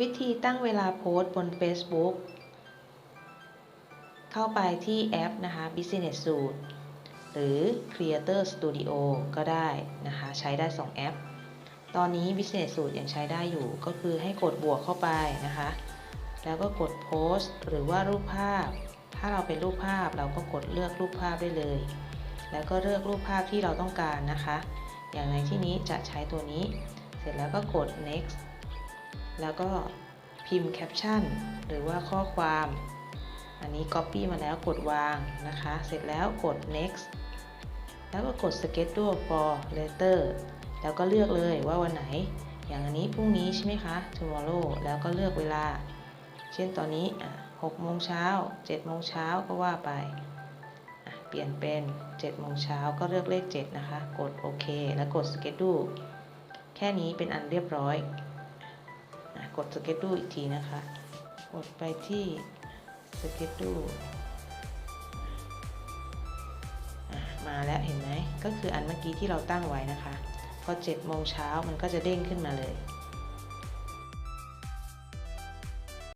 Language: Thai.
วิธีตั้งเวลาโพสต์บน Facebook เข้าไปที่แอปนะคะ Business Suite หรือ Creator Studio ก็ได้นะคะ ใช้ได้ 2 แอป ตอนนี้ Business Suite ยังใช้ได้อยู่ ก็คือให้กดบวกเข้าไปนะคะ แล้วก็กดโพสต์หรือว่ารูปภาพ ถ้าเราเป็นรูปภาพเราก็กดเลือกรูปภาพได้เลย แล้วก็เลือกรูปภาพที่เราต้องการนะคะ อย่างในที่นี้จะใช้ตัวนี้ เสร็จแล้วก็กด next แล้วก็พิมพ์แคปชั่นหรือว่าข้อความ อันนี้ copy มาแล้วกดวางนะคะ เสร็จแล้วกด next แล้วก็กด schedule for later แล้วก็เลือกเลยว่าวันไหน อย่างอันนี้พรุ่งนี้ใช่ไหมคะ tomorrow แล้วก็เลือกเวลา เช่นตอนนี้6โมงเช้า7โมงเช้าก็ว่าไป เปลี่ยนเป็น7โมงเช้าก็เลือกเลข 7 นะคะ กดโอเค แล้วกด schedule แค่นี้เป็นอันเรียบร้อย กด schedule อีกทีนะคะ กดไปที่ schedule มาแล้วเห็นไหมก็คืออันเมื่อกี้ที่เราตั้งไว้นะคะ พอ7โมงเช้ามันก็จะเด้งขึ้นมาเลย